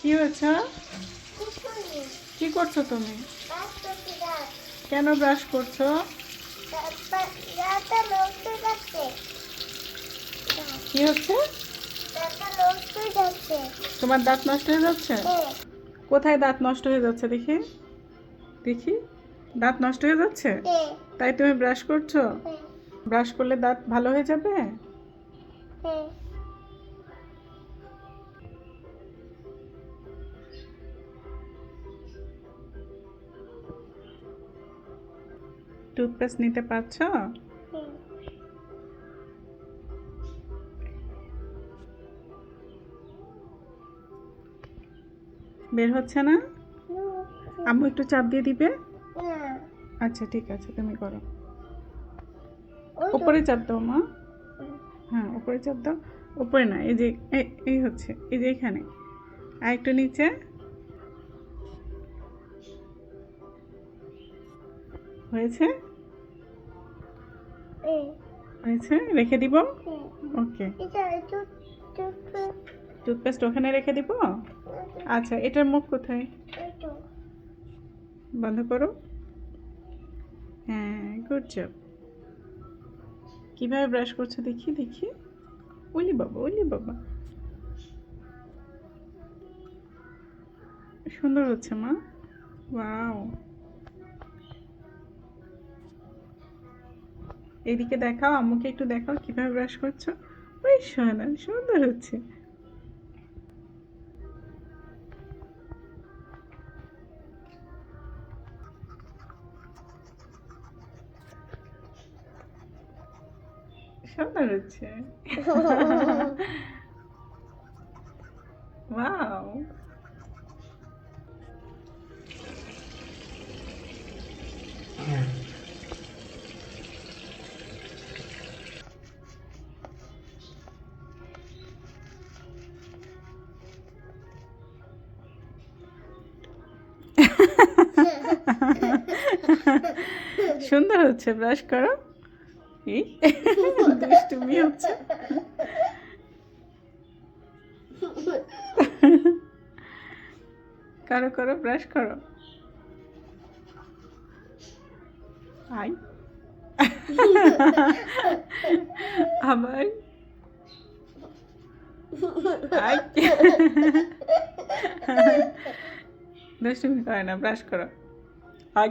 কি হয়েছে? কি করছ তুমি? কেন ব্রাশ করছ? কি হচ্ছে? তোমার দাঁত নষ্ট হয়ে যাচ্ছে? কোথায় দাঁত নষ্ট হয়ে যাচ্ছে দেখি? দেখি। দাঁত নষ্ট হয়ে যাচ্ছে? তাই তুমি ব্রাশ করছ? ব্রাশ করলে দাঁত ভালো হয়ে যাবে? টুথপেস্ট নিতে পারছ? বের হচ্ছে না? আম্মু একটু চাপ দিয়ে দিবে? আচ্ছা ঠিক আছে, তুমি করো। উপরে চাপ দাও, মা। হ্যাঁ উপরে চাপ দাও। উপরে না, এই যে এই- হচ্ছে, এই যে এখানে। আর একটু নিচে। হয়েছে? হয়েছে রেখে দিব? ওকে। টুথপেস্ট ওখানে রেখে দিব? আচ্ছা এটার মুখ কোথায়? বন্ধ করো। হ্যাঁ গুড জব কীভাবে ব্রাশ করছ দেখি দেখি। ওলি বাবা ওলি বাবা। সুন্দর হচ্ছে মা। ওয়াও এদিকে দেখাও আম্মুকে একটু দেখাও কীভাবে ব্রাশ করছ? ওই সোনা সুন্দর হচ্ছে। সুন্দর হচ্ছে। ওয়াও সুন্দর হচ্ছে ব্রাশ করো। দুষ্টুমি হচ্ছে। করো করো ব্রাশ করো। আই। আবার আই। দুষ্টুমি করে না ব্রাশ করো আই